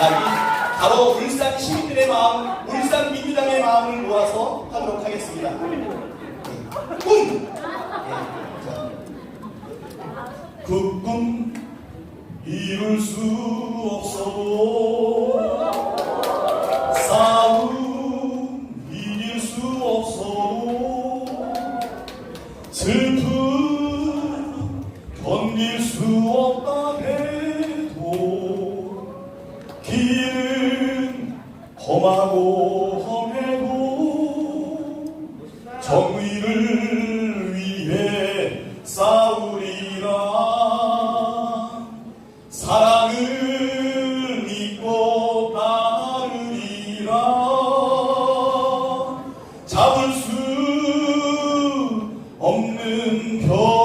아, 바로 울산 시민들의 마음, 울산 민주당의 마음을 모아서 하도록 하겠습니다. 꿈! 예, 자. 그꿈 이룰 수 없어도 싸움 이길 수 없어도 슬픔 견딜 수 없다 험하고 험해도 정의를 위해 싸우리라. 사랑을 믿고 따르리라. 잡을 수 없는 별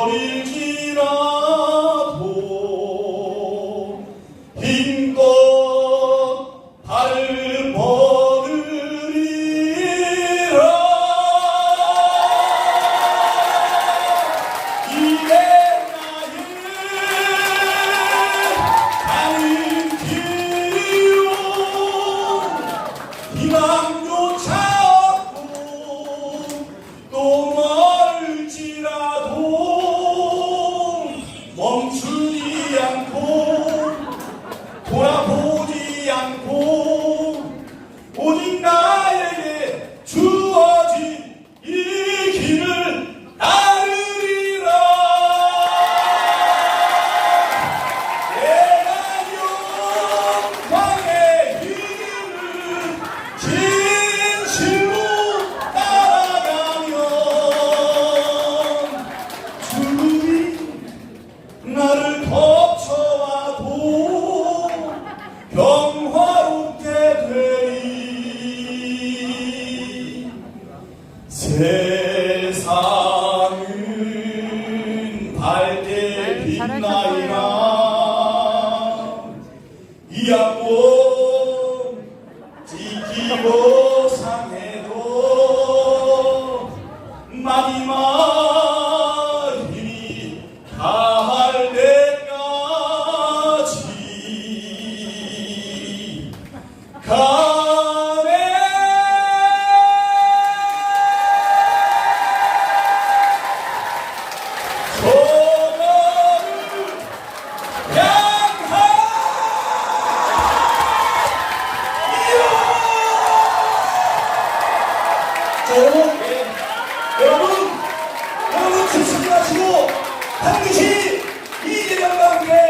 평화롭게 되리. 세상은 밝게 빛나이나 이 악보 지키고 상해도 마지막 Leva alguém!